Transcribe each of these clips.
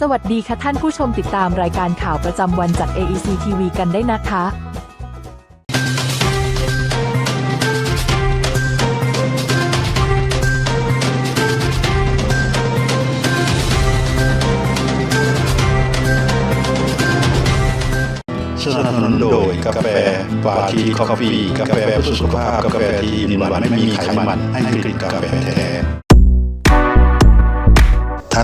สวัสดีค่ะท่านผู้ชมติดตามรายการข่าวประจำวันจาก AEC TV กันได้นะคะสนับสนุนโดยกาแฟปาทีคอฟฟี่กาแฟเพื่อสุขภาพ กาแฟที่ดินหวานไม่มีไขมันให้กลิ่นกาแฟแท้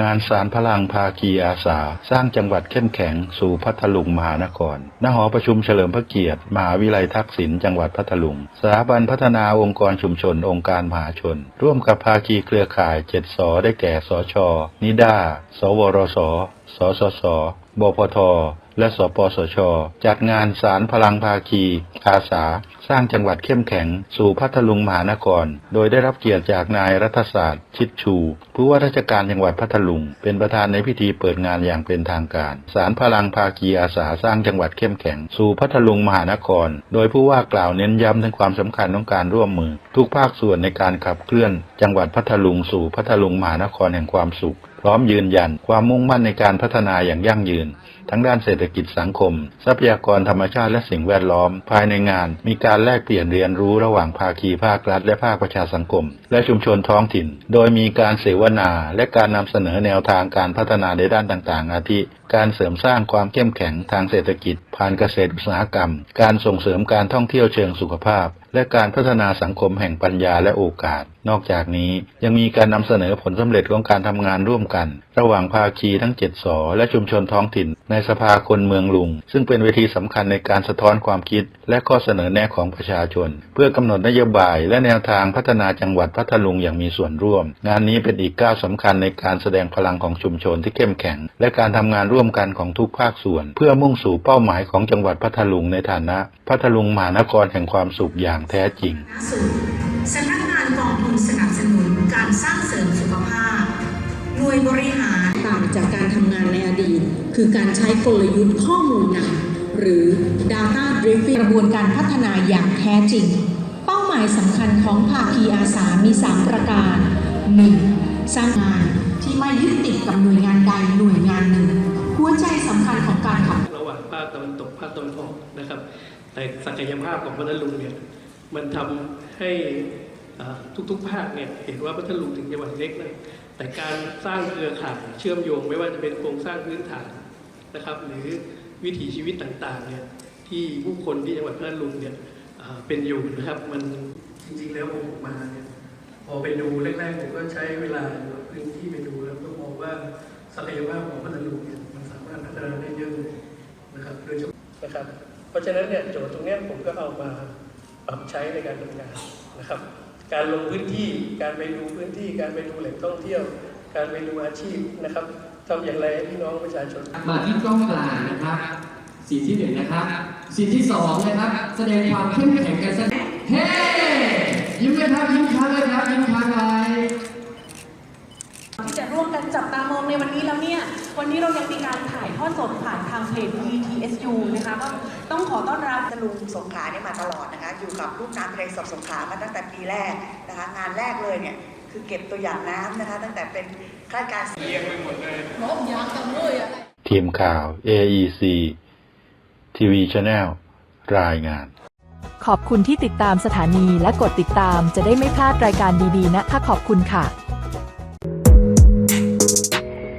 งานสารพลังภาคีอาสา สร้างจังหวัดเข้มแข็งสู่พัทลุงมหานคร ณ หอประชุมเฉลิมพระเกียรติ มหาวิทยาลัยทักษิณ จังหวัดพัทลุง สถาบันพัฒนาองค์กรชุมชน องค์การมหาชน ร่วมกับภาคีเครือข่ายเจ็ดสอได้แก่ สช นิด้า สวรส สสส บพท และสปสช จัดงานสารพลังภาคี อาสา สร้างจังหวัดเข้มแข็ง สู่พัทลุงมหานคร โดยได้รับเกียรติจากนายรัฐศาสตร์ ชิดชู ผู้ว่าราชการจังหวัดพัทลุง เป็นประธานในพิธีเปิดงานอย่างเป็นทางการ สารพลังภาคีอาสาสร้างจังหวัดเข้มแข็ง สู่พัทลุงมหานคร โดยผู้ว่ากล่าวเน้นย้ำถึงความสำคัญของการร่วมมือ ทุกภาคส่วนในการขับเคลื่อน จังหวัดพัทลุงสู่พัทลุงมหานครแห่งความสุข ร้อมยืนยัน ความมุ่งมั่นในการพัฒนาอย่างยั่งยืน ทั้งด้านเศรษฐกิจสังคม ทรัพยากรธรรมชาติและสิ่งแวดล้อม ภายในงาน มีการแลกเปลี่ยนเรียนรู้ระหว่างภาคีภาครัฐและภาคประชาสังคม และชุมชนท้องถิ่น โดยมีการเสวนาและการนำเสนอแนวทางการพัฒนาในด้านต่างๆ อาทิ การเสริมสร้างความเข้มแข็งทางเศรษฐกิจ ผ่านเกษตรอุตสาหกรรม การส่งเสริมการท่องเที่ยวเชิงสุขภาพ และการพัฒนาสังคมแห่งปัญญาและโอกาส นอกจากนี้ยังมีการนำเสนอผลสำเร็จของการทำงานร่วมกัน ระหว่างภาคีทั้งเจ็ดสอและชุมชนท้องถิ่น ในสภาคนเมืองลุง ซึ่งเป็นเวทีสำคัญในการสะท้อนความคิด และข้อเสนอแนะของประชาชน เพื่อกำหนดนโยบาย และแนวทางพัฒนาจังหวัดพัทลุงอย่างมีส่วนร่วม งานนี้เป็นอีกก้าวสำคัญในการแสดงพลังของชุมชนที่เข้มแข็ง และการทำงานร่วมกันของทุกภาคส่วน เพื่อมุ่งสู่เป้าหมายของจังหวัดพัทลุงในฐานะ พัทลุงมหานครแห่งความสุขอย่างแท้จริงศูนย์สำนักงานกองทุนสนับสนุนการสร้างเสริมสุขภาพหน่วยบริหารต่างจากการทำงานในอดีต คือการใช้กลยุทธ์ข้อมูลนำหรือ data driven กระบวนการพัฒนาอย่างแท้จริง เป้าหมายสำคัญของภาคีอาสามี 3 ประการ 1. สร้างงานที่ไม่ยึดติดกับหน่วยงานใดหน่วยงานหนึ่ง หัวใจสำคัญของการขับระหว่างภาคตะวันตกภาคตะวันออกนะครับ แต่ศักยภาพของพัทลุงเนี่ย มันทำให้ทุกๆภาคเนี่ยเห็นว่าพัทลุงถึงจังหวัดเล็กนะแต่การสร้างเครือข่ายเชื่อมโยงไม่ว่าจะเป็นโครงสร้างพื้นฐานนะครับ หรือวิถีชีวิตต่างๆเนี่ยที่ผู้คนที่จังหวัดพัทลุงเนี่ยเป็นอยู่นะครับ มันจริงๆแล้วผมมาเนี่ยพอไปดูแรกๆผมก็ใช้เวลาพื้นที่ไปดูแล้วก็มองว่าศักยภาพของพัทลุงเนี่ยมันสามารถพัฒนาได้เยอะนะครับโดยเฉพาะนะครับเพราะฉะนั้นเนี่ยโจทย์ตรงเนี้ยผมก็เอามา ปรับใช้ในการทำงานนะครับ การลงพื้นที่ การไปดูพื้นที่ การไปดูแหล่งท่องเที่ยว การไปดูอาชีพนะครับทำอย่างไรให้พี่น้องประชาชน มาที่กล้องกลางนะครับสีที่หนึ่งนะครับสีที่สองนะครับ แสดงความเข้มแข็งกันสักเฮ้ยิ้มเลยครับยิ้มครับเลยครับยิ้มครับ ในวันนี้แล้วเนี่ย วันนี้เรายังมีการถ่ายทอดสดผ่านทางเพจ VTSU นะคะก็ต้องขอต้อนรับตะลุงสงขลาเนี่ยมาตลอดนะคะ อยู่กับลูกน้ำทะเลสบสงขลามาตั้งแต่ปีแรกนะคะ งานแรกเลยเนี่ย คือเก็บตัวอย่างน้ำนะคะ ตั้งแต่เป็นข้าราชการทีมข่าว AEC TV Channel รายงาน ขอบคุณที่ติดตามสถานีและกดติดตามจะได้ไม่พลาดรายการดีๆ นะคะขอบคุณค่ะ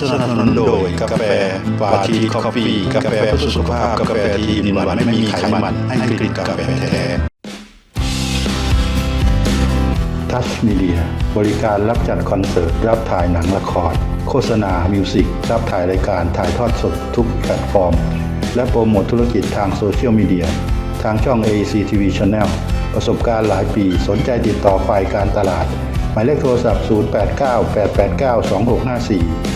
สนับสนุนโดยกาแฟฟาชีคอฟฟี่กาแฟเพื่อสุขภาพกาแฟทีอินวันไม่มีไขมันให้กลิ่นกาแฟแท้ทัสมีเดียบริการรับจัดคอนเสิร์ต รับถ่ายหนังละคร โฆษณา มิวสิก รับถ่ายรายการถ่ายทอดสดทุกแพลตฟอร์ม และโปรโมทธุรกิจทางโซเชียลมีเดีย ทางช่อง AEC TV Channel ประสบการณ์หลายปีสนใจติดต่อฝ่ายการตลาด หมายเลขโทรศัพท์ 089 889 2654